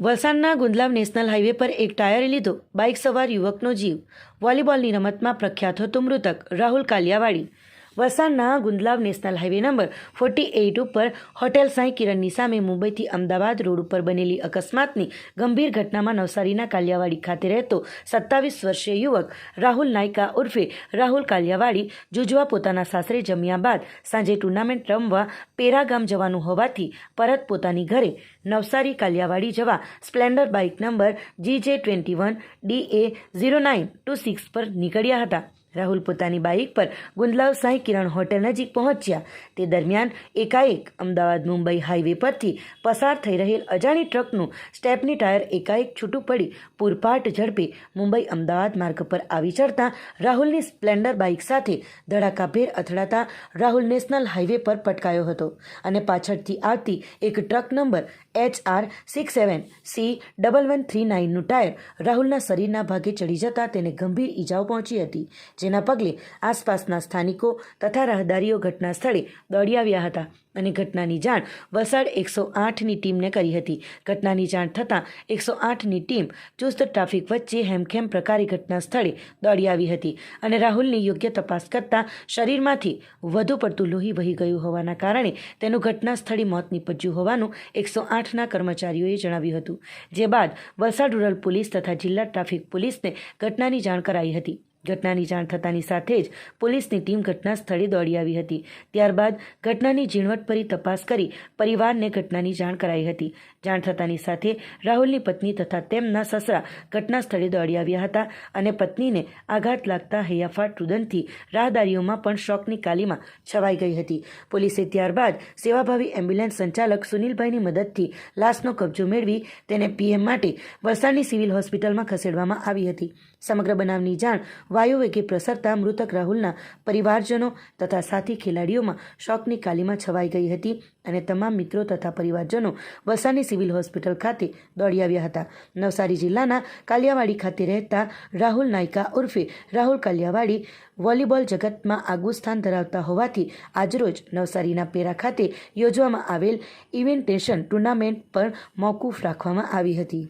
વલસાડના Gundlav national highway પર એક ટાયરે લીધો બાઇક સવાર યુવકનો જીવ. વોલીબોલની રમતમાં પ્રખ્યાત હતો મૃતક રાહુલ કાલિયાવાડી. વલસાડના Gundlav national highway number forty eight ઉપર હોટેલ સાંઈ કિરણની સામે મુંબઈથી અમદાવાદ રોડ ઉપર બનેલી અકસ્માતની ગંભીર ઘટનામાં નવસારીના કાલિયાવાડી ખાતે રહેતો સત્તાવીસ વર્ષીય યુવક રાહુલ નાયકા ઉર્ફે રાહુલ કાલિયાવાડી જુજવા પોતાના સાસરે જમ્યા બાદ સાંજે ટુર્નામેન્ટ રમવા પેરા ગામ જવાનું હોવાથી પરત પોતાની ઘરે નવસારી કાલિયાવાડી જવા Splendor bike number G J twenty one D A zero nine two six પર નીકળ્યા હતા. રાહુલ પોતાની બાઇક પર ગુંદલાવ સાંઈ કિરણ હોટેલ નજીક પહોંચ્યા. તે દરમિયાન એકાએક અમદાવાદ મુંબઈ હાઈવે પરથી પસાર થઈ રહેલ અજાણી ટ્રકનું સ્ટેપની ટાયર એકાએક છૂટું પડી પૂરપાટ ઝડપે મુંબઈ અમદાવાદ માર્ગ પર આવી ચડતા રાહુલની સ્પ્લેન્ડર બાઇક સાથે ધડાકાભેર અથડાતા રાહુલ નેશનલ હાઈવે પર પટકાયો હતો અને પાછળથી આવતી એક truck number H R six seven C double one three નાઇનનું tyre રાહુલના શરીરના ભાગે ચડી જતાં તેને ગંભીર ઈજાઓ પહોંચી હતી. જેના પગલે આસપાસના સ્થાનિકો તથા રાહદારીઓ ઘટના સ્થળે દોડી આવ્યા હતા અને ઘટનાની જાણ વલસાડ એકસો આઠની ટીમને કરી હતી. ઘટનાની જાણ થતાં એકસો આઠની ટીમ ચુસ્ત ટ્રાફિક વચ્ચે હેમખેમ પ્રકારે ઘટના સ્થળે દોડી આવી હતી અને રાહુલની યોગ્ય તપાસ કરતાં શરીરમાંથી વધુ પડતું લોહી વહી ગયું હોવાના કારણે તેનું ઘટના સ્થળે મોત નીપજ્યું હોવાનું એકસો આઠના કર્મચારીઓએ જણાવ્યું હતું, જે બાદ વલસાડ રૂરલ પોલીસ તથા જિલ્લા ટ્રાફિક પોલીસને ઘટનાની જાણ કરાઈ હતી. ઘટનાની જાણ થતાની સાથે જ પોલીસની ટીમ ઘટના સ્થળે દોડી આવી હતી. ત્યારબાદ ઘટનાની ઝીણવટભરી તપાસ કરી પરિવારને ઘટનાની જાણ કરાઈ હતી. જાણ થતાની સાથે રાહુલની પત્ની તથા તેમના સસરા ઘટના સ્થળે દોડી આવ્યા હતા અને પત્નીને આઘાત લાગતા હૈયાફાટ રુદનથી રાહદારીઓમાં પણ શોકની કાલીમાં છવાઈ ગઈ હતી. પોલીસે ત્યારબાદ સેવાભાવી એમ્બ્યુલન્સ સંચાલક સુનિલભાઈની મદદથી લાશનો કબજો મેળવી તેને પીએમ માટે વલસાડની સિવિલ હોસ્પિટલમાં ખસેડવામાં આવી હતી. સમગ્ર બનાવની જાણ વાયુવેગે પ્રસરતા મૃતક રાહુલના પરિવારજનો તથા સાથી ખેલાડીઓમાં શોકની કાલીમાં છવાઈ ગઈ હતી અને તમામ મિત્રો તથા પરિવારજનો વસાની સિવિલ હોસ્પિટલ ખાતે દોડી આવ્યા હતા. નવસારી જિલ્લાના કાલિયાવાડી ખાતે રહેતા રાહુલ નાયકા ઉર્ફે રાહુલ કાલિયાવાડી વોલીબોલ જગતમાં આગવું સ્થાન ધરાવતા હોવાથી આજરોજ નવસારીના પેરા ખાતે યોજવામાં આવેલ ઇવેન્ટેશન ટુર્નામેન્ટ પર મોકૂફ રાખવામાં આવી હતી.